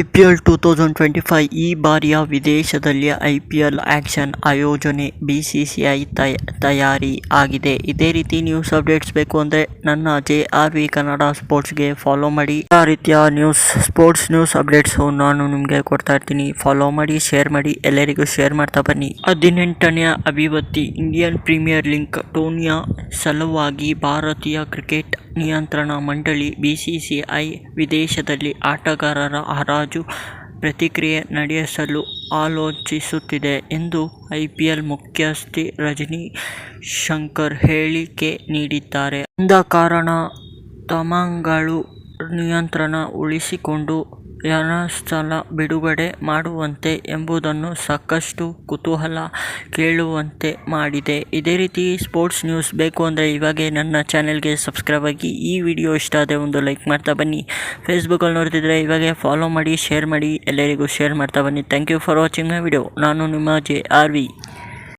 IPL two thousand twenty five ಈ ಬಾರಿಯ ವಿದೇಶದಲ್ಲಿ ಐ ಪಿ ಎಲ್ ಆ್ಯಕ್ಷನ್ ಆಯೋಜನೆ ಬಿ ಸಿ ಸಿ ಐ ತಯ ತಯಾರಿ ಆಗಿದೆ. ಇದೇ ರೀತಿ ನ್ಯೂಸ್ ಅಪ್ಡೇಟ್ಸ್ ಬೇಕು ಅಂದರೆ ನನ್ನ ಜೆ ಆರ್ ವಿ ಕನ್ನಡ ಸ್ಪೋರ್ಟ್ಸ್ಗೆ ಫಾಲೋ ಮಾಡಿ. ಆ ರೀತಿಯ ನ್ಯೂಸ್ ಸ್ಪೋರ್ಟ್ಸ್ ನ್ಯೂಸ್ ಅಪ್ಡೇಟ್ಸು ನಾನು ನಿಮಗೆ ಕೊಡ್ತಾ ಇರ್ತೀನಿ. ಫಾಲೋ ಮಾಡಿ ಶೇರ್ ಮಾಡಿ, ಎಲ್ಲರಿಗೂ ಶೇರ್ ಮಾಡ್ತಾ ಬನ್ನಿ. ಹದಿನೆಂಟನೆಯ ಅಭಿವೃದ್ಧಿ ಇಂಡಿಯನ್ ಪ್ರೀಮಿಯರ್ ಲೀಗ್ ಟೂರ್ನಿಯ ಸಲುವಾಗಿ ಭಾರತೀಯ ಕ್ರಿಕೆಟ್ ನಿಯಂತ್ರಣ ಮಂಡಳಿ ಬಿಸಿಸಿಐ ವಿದೇಶದಲ್ಲಿ ಆಟಗಾರರ ಹರಾಜು ಪ್ರತಿಕ್ರಿಯೆ ನಡೆಸಲು ಆಲೋಚಿಸುತ್ತಿದೆ ಎಂದು ಐಪಿಎಲ್ ಮುಖ್ಯಸ್ಥೆ ರಜನಿ ಶಂಕರ್ ಹೇಳಿಕೆ ನೀಡಿದ್ದಾರೆ. ಇಂದ ಕಾರಣ ತಮಂಗಳು ನಿಯಂತ್ರಣ ಉಳಿಸಿಕೊಂಡು ರಣಸ್ಥಳ ಬಿಡುಗಡೆ ಮಾಡುವಂತೆ ಎಂಬುದನ್ನು ಸಾಕಷ್ಟು ಕುತೂಹಲ ಕೇಳುವಂತೆ ಮಾಡಿದೆ. ಇದೇ ರೀತಿ ಸ್ಪೋರ್ಟ್ಸ್ ನ್ಯೂಸ್ ಬೇಕು ಅಂದರೆ ಇವಾಗೆ ನನ್ನ ಚಾನೆಲ್ಗೆ ಸಬ್ಸ್ಕ್ರೈಬ್ ಆಗಿ ಈ ವಿಡಿಯೋ ಇಷ್ಟ ಆದರೆ ಒಂದು ಲೈಕ್ ಮಾಡ್ತಾ ಬನ್ನಿ. ಫೇಸ್ಬುಕ್ಕಲ್ಲಿ ನೋಡ್ತಿದ್ರೆ ಇವಾಗೆ ಫಾಲೋ ಮಾಡಿ ಶೇರ್ ಮಾಡಿ, ಎಲ್ಲರಿಗೂ ಶೇರ್ ಮಾಡ್ತಾ ಬನ್ನಿ. Thank you for watching my video ನಾನು ನಿಮ್ಮ ಜೆ ಆರ್ ವಿ